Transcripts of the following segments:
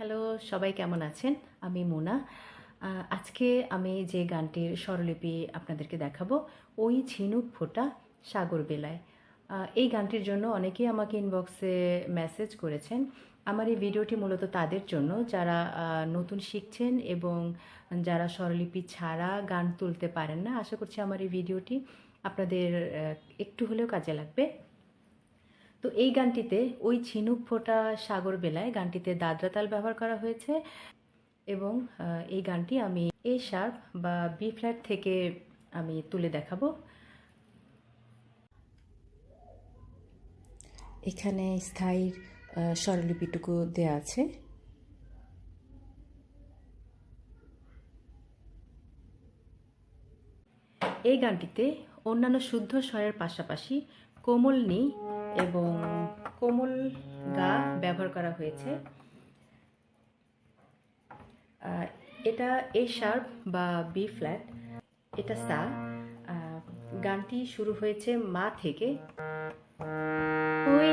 Hello, সবাই কেমন আছেন? আমি মোনা। আজকে আমি যে গানটির স্বরলিপি আপনাদেরকে দেখাবো, ওই ঝিনুক ফোটা সাগর বেলায়। এই গানটির জন্য অনেকেই আমাকে ইনবক্সে মেসেজ করেছেন। আমার এই ভিডিওটি মূলত তাদের জন্য, যারা নতুন শিখছেন এবং যারা স্বরলিপি ছাড়া গান তুলতে পারেন না, আশা করছি আমার এই ভিডিওটি আপনাদের একটু হলেও কাজে লাগবে। তো এই গানটিতে ওই ঝিনুক ফোটা সাগর বেলায় গানটিতে দাদরা তাল ব্যবহার করা হয়েছে এবং এই গানটি আমি এ শার্প বা বি ফ্ল্যাট থেকে আমি তুলে দেখাবো। এখানে স্থায়ী স্বরলিপিটুকু দেয়া আছে। এই গানটিতে অন্যান্য শুদ্ধ স্বরের পাশাপাশি কোমল নি এবং কোমল গা ব্যবহার করা হয়েছে। এটা এ শার্প বা বি ফ্ল্যাট এটা সা গানটি শুরু হয়েছে মা থেকে। ওই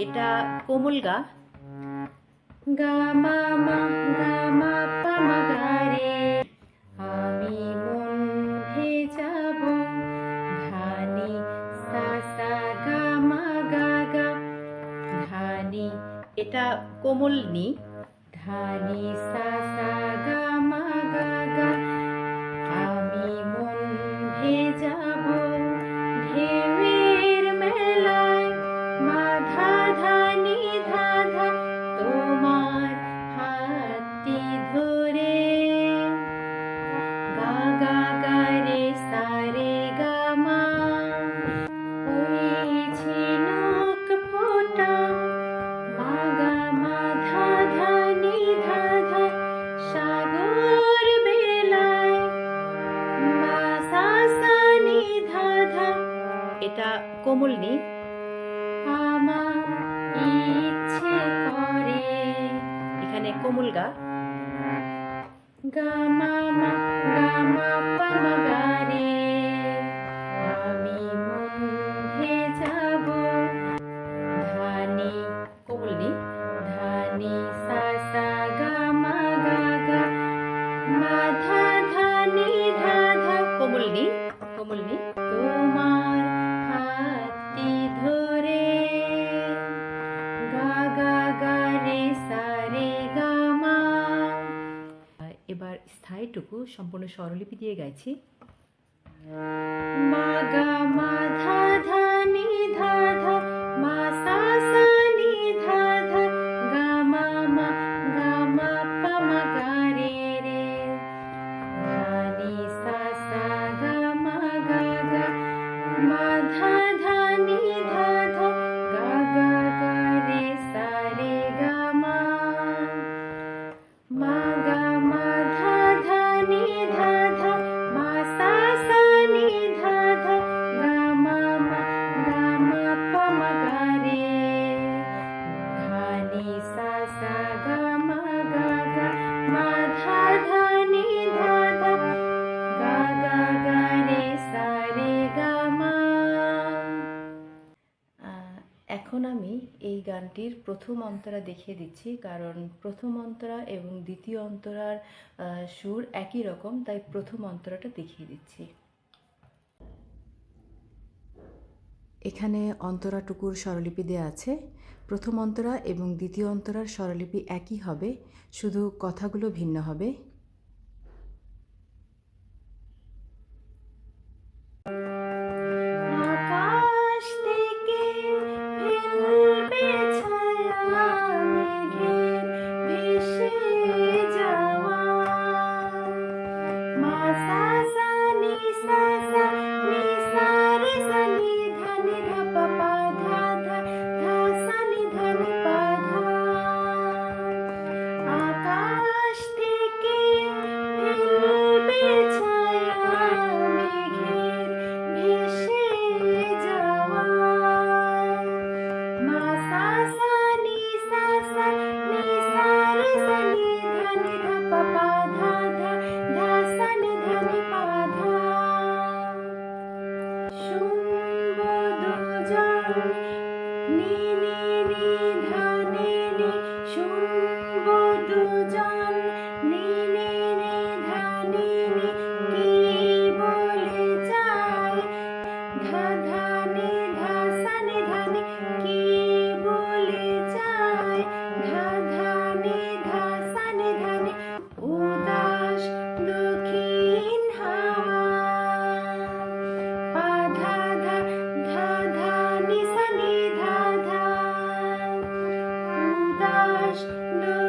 এটা কোমল গা? গামা গামা পামাগারে আমি মন ভেজাব ধানি সাসা গামা গাগা ধানি এটা কোমল নি? ধানি সাসা গামা গাগা কোমল নি সম্পূর্ণ স্বরলিপি দিয়ে গাইছি। এখন আমি এই গানটির প্রথম অন্তরা দেখিয়ে দিচ্ছি কারণ প্রথম অন্তরা এবং দ্বিতীয় অন্তরার সুর একই রকম তাই প্রথম অন্তরাটা দেখিয়ে দিচ্ছি। এখানে অন্তরাটুকুর স্বরলিপি দেওয়া আছে। প্রথম অন্তরা এবং দ্বিতীয় অন্তরার স্বরলিপি একই হবে শুধু কথাগুলো ভিন্ন হবে। নি নি নি ধা নি নি No.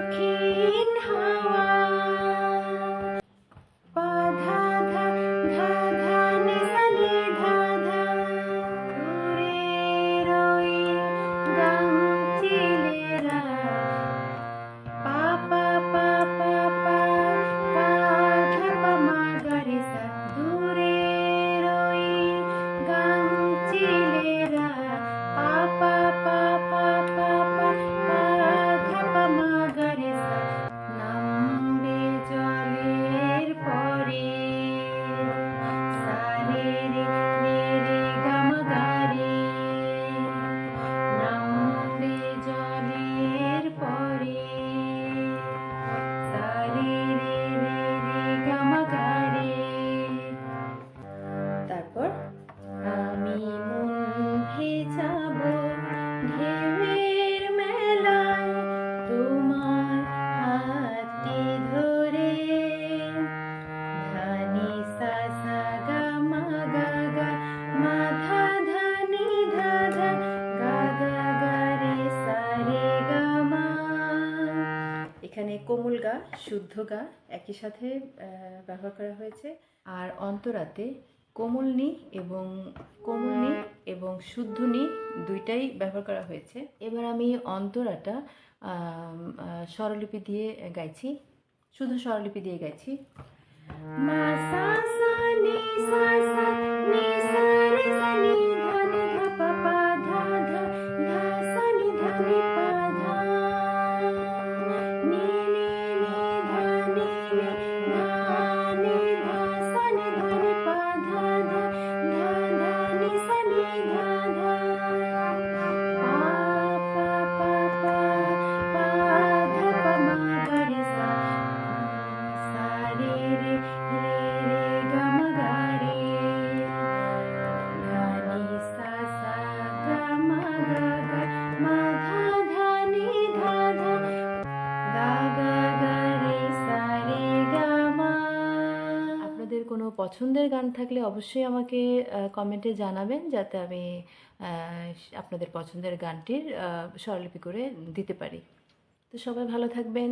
কোমল গা, শুদ্ধ গা একই সাথে ব্যবহার করা হয়েছে। আর অন্তরাতে কোমল নি এবং কোমল নি এবং শুদ্ধ নি দুইটাই ব্যবহার করা হয়েছে। এবার আমি অন্তরাটা স্বরলিপি দিয়ে গাইছি। শুধু স্বরলিপি দিয়ে গাইছি। মা, সা সা, নি, সা সা, নি, সা রে সা, নি পছন্দের গান থাকলে অবশ্যই আমাকে কমেন্টে জানাবেন যাতে আমি আপনাদের পছন্দের গানটির স্বরলিপি করে দিতে পারি। তো সবাই ভালো থাকবেন।